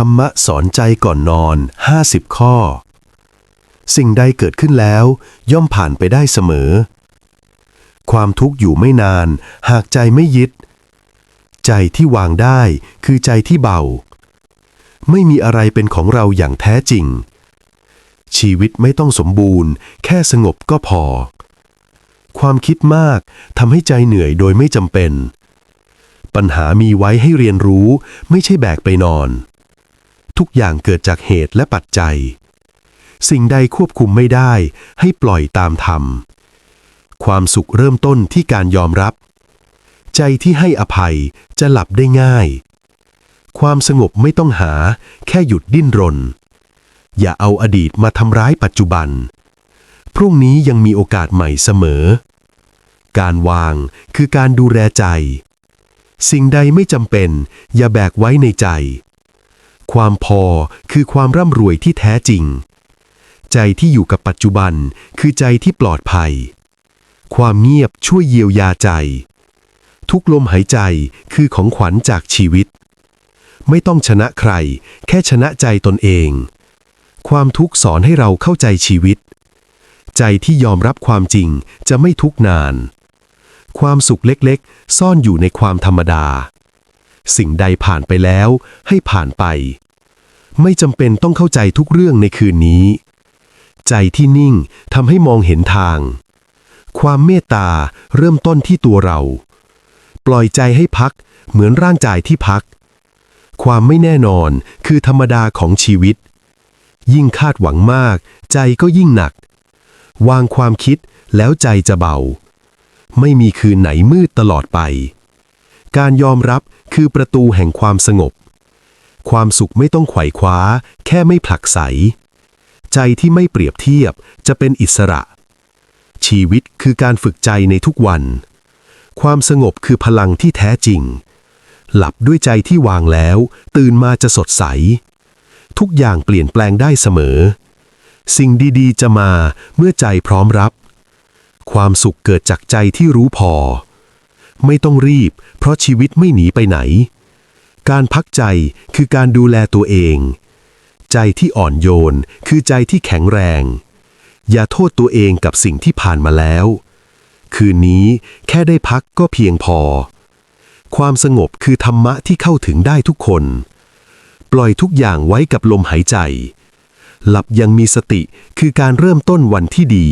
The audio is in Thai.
ธรรมะสอนใจก่อนนอน 50 ข้อ สิ่งใดเกิดขึ้นแล้ว ย่อมผ่านไปได้เสมอ ความทุกข์อยู่ไม่นาน หากใจไม่ยึด ใจที่วางได้คือใจที่เบา ไม่มีอะไรเป็นของเราอย่างแท้จริง ชีวิตไม่ต้องสมบูรณ์ แค่สงบก็พอ ความคิดมากทำให้ใจเหนื่อยโดยไม่จำเป็น ปัญหามีไว้ให้เรียนรู้ไม่ใช่แบกไปนอน ทุกอย่างเกิดจากเหตุและปัจจัย สิ่งใดควบคุมไม่ได้ ให้ปล่อยตามธรรม ความสุขเริ่มต้นที่การยอมรับ ใจที่ให้อภัยจะหลับได้ง่าย ความสงบไม่ต้องหา แค่หยุดดิ้นรน อย่าเอาอดีตมาทำร้ายปัจจุบัน พรุ่งนี้ยังมีโอกาสใหม่เสมอ การวางคือการดูแลใจ สิ่งใดไม่จำเป็น อย่าแบกไว้ในใจ ความพอคือความร่ำรวยที่แท้จริง ใจที่อยู่กับปัจจุบันคือใจที่ปลอดภัย ความเงียบช่วยเยียวยาใจ ทุกลมหายใจคือของขวัญจากชีวิต ไม่ต้องชนะใคร แค่ชนะใจตนเอง ความทุกข์สอนให้เราเข้าใจชีวิต ใจที่ยอมรับความจริงจะไม่ทุกนาน ความสุขเล็กๆ ซ่อนอยู่ในความธรรมดาสิ่งใดผ่านไปแล้วให้ผ่านไป ไม่จำเป็นต้องเข้าใจทุกเรื่องในคืนนี้ ใจที่นิ่งทำให้มองเห็นทาง ความเมตตาเริ่มต้นที่ตัวเรา ปล่อยใจให้พักเหมือนร่างกายที่พัก ความไม่แน่นอนคือธรรมดาของชีวิต ยิ่งคาดหวังมาก ใจก็ยิ่งหนัก วางความคิดแล้วใจจะเบา ไม่มีคืนไหนมืดตลอดไป การยอมรับคือประตูแห่งความสงบ ความสุขไม่ต้องไขว่คว้า แค่ไม่ผลักไส ใจที่ไม่เปรียบเทียบจะเป็นอิสระ ชีวิตคือการฝึกใจในทุกวัน ความสงบคือพลังที่แท้จริง หลับด้วยใจที่วางแล้ว ตื่นมาจะสดใส ทุกอย่างเปลี่ยนแปลงได้เสมอ สิ่งดีๆ จะมาเมื่อใจพร้อมรับ ความสุขเกิดจากใจที่รู้พอ ไม่ต้องรีบ เพราะชีวิตไม่หนีไปไหน การพักใจคือการดูแลตัวเอง ใจที่อ่อนโยนคือใจที่แข็งแรง อย่าโทษตัวเองกับสิ่งที่ผ่านมาแล้ว คืนนี้แค่ได้พักก็เพียงพอ ความสงบคือธรรมะที่เข้าถึงได้ทุกคน ปล่อยทุกอย่างไว้กับลมหายใจ หลับยังมีสติคือการเริ่มต้นวันที่ดี